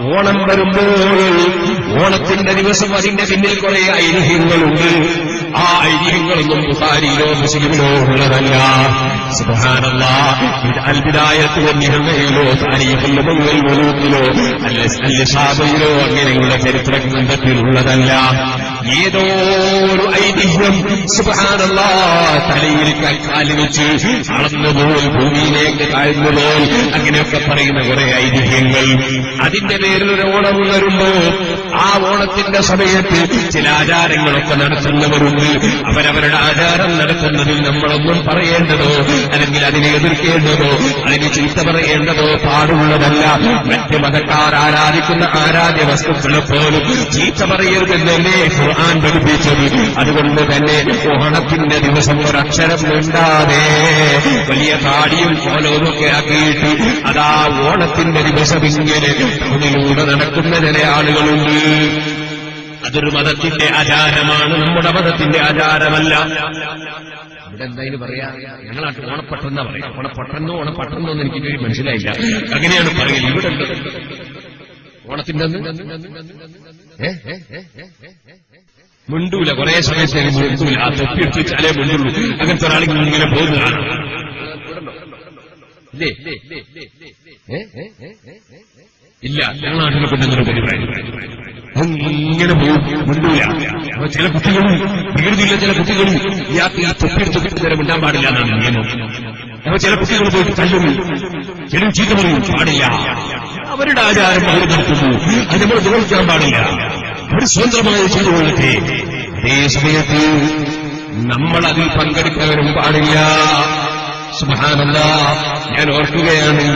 ഓണം വരുമ്പോൾ ഓണത്തിന്റെ ദിവസം അതിന്റെ പിന്നിൽ കുറെ ഐതിഹ്യങ്ങളുണ്ട്. ആ ഐതിഹ്യങ്ങളൊന്നും ബുഹാരിയിലോ മുസ്ലിമിലോ ഉള്ളതല്ല. സുഹാനല്ല അൽബിദായത്തിലോ അല്ലെ അല്ല അല്ലിഷാബയിലോ അങ്ങനെയുള്ള ചരിത്ര ഗ്രന്ഥത്തിലുള്ളതല്ല ഏതോ ഒരു ഐതിഹ്യം സുഖാനല്ല തലയിൽ കൈക്കാലി വെച്ച് അളന്നുപോൽ ഭൂമിയിലേക്ക് താഴ്ന്നുപോൽ അങ്ങനെയൊക്കെ പറയുന്ന കുറെ ഐതിഹ്യങ്ങൾ. അതിന്റെ പേരിൽ ഒരു ഓണം വരുമ്പോ ആ ഓണത്തിന്റെ സമയത്ത് ചില ആചാരങ്ങളൊക്കെ നടത്തുന്നവരുണ്ട്. അവരവരുടെ ആചാരം നടത്തുന്നതിൽ നമ്മളൊന്നും പറയേണ്ടതോ അല്ലെങ്കിൽ അതിനെ എതിർക്കേണ്ടതോ അതിന് ചീത്ത പറയേണ്ടതോ പാടുള്ളതല്ല. മറ്റ് മതക്കാർ ആരാധിക്കുന്ന ആരാധ്യ വസ്തുക്കളെ പോലും ചീത്ത പറയരുതെന്നല്ലേ ഖുർആൻ പഠിപ്പിച്ചത്. അതുകൊണ്ട് തന്നെ ഓണത്തിന്റെ ദിവസം ഒരക്ഷരം മിണ്ടാതെ വലിയ താടിയും കോലവുമൊക്കെ ആക്കിയിട്ട് അതാ ഓണത്തിന്റെ ദിവസം ഇങ്ങനെ അതിലൂടെ നടക്കുന്ന ചില ആളുകളുണ്ട്. അതൊരു മതത്തിന്റെ ആചാരമാണ്. നമ്മുടെ മതത്തിന്റെ ആചാരമല്ല. ഇവിടെ എന്തായാലും പറയാ ഞങ്ങളാട്ട് ഓണപ്പെട്ടെന്നാ പറയാം. ഓണപ്പെട്ടെന്നോ ഓണപ്പെട്ടെന്നോ എന്ന് എനിക്ക് മനസ്സിലായില്ല. അങ്ങനെയാണ് പറയുന്നത്. ഇവിടെ. ഓണത്തിന്റെ മുണ്ടൂല. കുറെ സമയത്തേക്ക് മിണ്ടൂല. ആ തൊപ്പി എടുത്ത് വെച്ചാലേ മിണ്ടുള്ളൂ അങ്ങനത്തെ ഒരാളിങ്ങനെ ഇങ്ങനെ പോകുന്നതാണ്. ഇല്ലേ? ഞങ്ങളാട്ടിനെ പെണ്ണുങ്ങളുടെ പരിപാടി ഇങ്ങനെ പോകും. ചില കുട്ടികളും വികൃതിയുള്ള ചില കുട്ടികളും ഇയാൾക്ക് ഈ തൊപ്പിയെടുത്ത് കുട്ടികളെ മിണ്ടാൻ പാടില്ല എന്നാണ് നിയമം അപ്പൊ ചില കുട്ടികൾ പോയിട്ട് തല്ലും. ചില ചീത്ത പറയും പാടില്ല. അവരുടെ ആചാരം അവർ നടത്തുന്നു അത് നമ്മൾ നിവർത്തിക്കാൻ പാടില്ല. അവർ സ്വതന്ത്രമായി ചെയ്തുകൊള്ളട്ടെ അതേ സമയത്ത് നമ്മൾ അതിൽ പങ്കെടുക്കാനും പാടില്ല. സുഹാനന്ദ ഞാൻ ഓർക്കുകയാണ്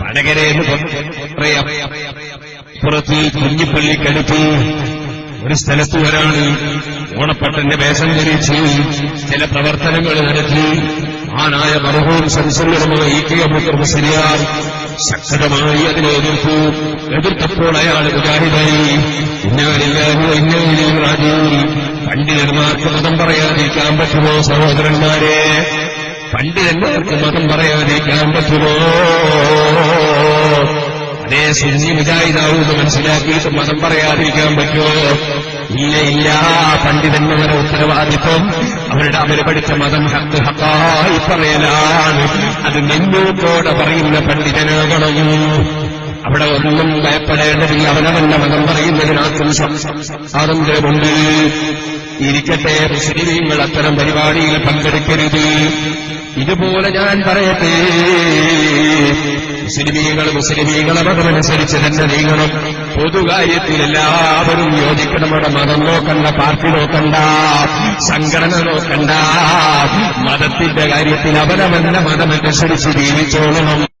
വടകരയെന്ന് പറയാം പുറത്ത് കുഞ്ഞിപ്പള്ളിക്കടുത്ത് ഒരു സ്ഥലത്ത് ഒരാൾ ഓണപ്പട്ടന്റെ വേഷം ധരിച്ച് ചില പ്രവർത്തനങ്ങൾ നടത്തി ആനായ കെ സംസർഗമായി മുസ്ലിയാർ ശക്തമായി അതിനെ എതിർത്തു. എതിർത്തപ്പോൾ അയാൾ മുജാഹിദായി പണ്ഡിതന്മാർക്ക് മതം പറയാതിരിക്കാൻ പറ്റുമോ സഹോദരന്മാരെ? പണ്ഡിതന്മാർക്ക് മതം പറയാതിരിക്കാൻ പറ്റുമോ? അതേ സുന്നി മുജാഹിദാവൂന്ന് മനസ്സിലാക്കിയിട്ട് മതം പറയാതിരിക്കാൻ പറ്റുമോ? ഇല്ല ഇല്ല. പണ്ഡിതന്മാരുടെ ഉത്തരവാദിത്വം അവരുടെ അവർ പഠിച്ച മതം ഹക്ക് ഹക്കായി പറയലാണ്. അത് നെന്നൂത്തോടെ പറയുന്ന പണ്ഡിതനാകണം അവിടെ ഒന്നും ഭയപ്പെടേണ്ടതില്ല. അവനവന്റെ മതം പറയുന്നതിനകത്തും സ്വാതന്ത്ര്യമുണ്ട്. ഇരിക്കട്ടെ മുസ്ലിമീങ്ങൾ അത്തരം പരിപാടിയിൽ പങ്കെടുക്കരുത്. ഇതുപോലെ ഞാൻ പറയട്ടെ. മുസ്ലിമീങ്ങൾ മുസ്ലിമീങ്ങളെ മതമനുസരിച്ച് തന്നെ നീങ്ങണം. പൊതുകാര്യത്തിൽ എല്ലാവരും യോജിക്കണം അവിടെ. മതം നോക്കണ്ട പാർട്ടി നോക്കണ്ട സംഘടന നോക്കണ്ട. മതത്തിന്റെ കാര്യത്തിൽ അവനവന്റെ മതമനുസരിച്ച് ജീവിച്ചോളണം.